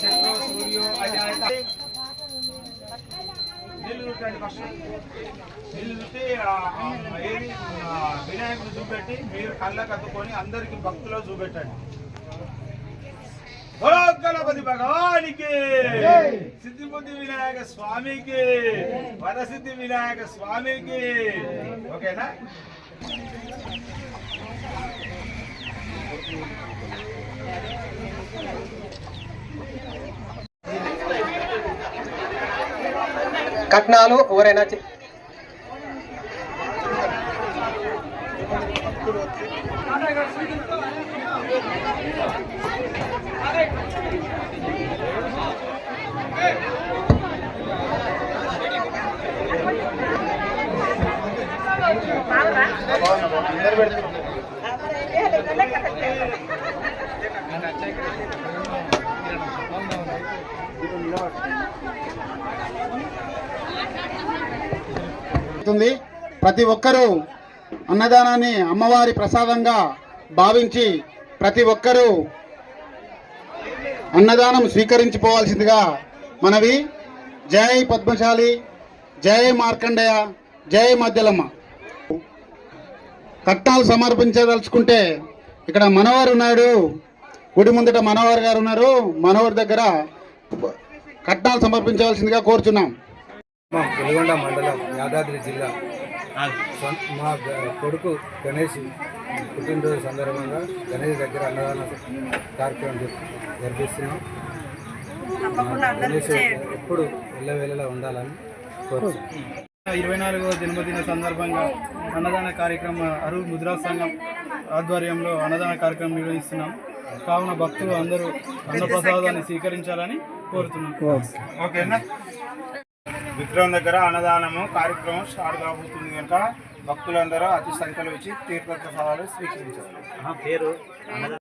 చక్రో సూర్యో అజాయత నిల్లున్నటువంటి పక్షం నిల్లుతే వినాయకుడు చూపెట్టి మీరు కళ్ళకు అద్దుకొని అందరికి భక్తులు చూపెట్టండి. గణపతి భగవానికి సిద్ధిబుద్ధి వినాయక స్వామికి వరసిద్ధి వినాయక స్వామికి. ఓకేనా? కట్నాలు ఎవరైనా ప్రతి ఒక్కరూ అన్నదానాన్ని అమ్మవారి ప్రసాదంగా భావించి ప్రతి ఒక్కరూ అన్నదానం స్వీకరించిపోవాల్సిందిగా మనవి. జై పద్మశాలి జై మార్కండేయ జై మధ్యలమ్మ కట్టాలు సమర్పించదలుచుకుంటే ఇక్కడ మనోహర్ ఉన్నాడు. గుడి ముందట మనోహర్ గారు ఉన్నారు. మనోహర్ దగ్గర కట్నాలు సమర్పించవలసిందిగా కోరుచున్నాం. వెలుగొండ మండలం యాదాద్రి జిల్లా మా కొడుకు గణేష్ పుట్టినరోజు సందర్భంగా గణేష్ దగ్గర అన్నదాన కార్యక్రమం జరి- జరిపిస్తున్నాం. గణేష్ ఎప్పుడు ఎల్లవేళలా ఉండాలని కోరుతున్నాం. ఇరవై నాలుగవ జన్మదిన సందర్భంగా అన్నదాన కార్యక్రమం అరువు ముద్రా సంఘం ఆధ్వర్యంలో అన్నదాన కార్యక్రమం నిర్వహిస్తున్నాం. కావున భక్తులు అందరూ అన్నప్రసాదాన్ని స్వీకరించాలని కోరుతున్నాం. ఓకేనా? విగ్రహం దగ్గర అన్నదానము కార్యక్రమం స్టార్ట్ కాబోతుంది కనుక భక్తులందరూ అతి సంఖ్యలో వచ్చి తీర్థ ప్రసాదాలు స్వీకరించారు పేరు?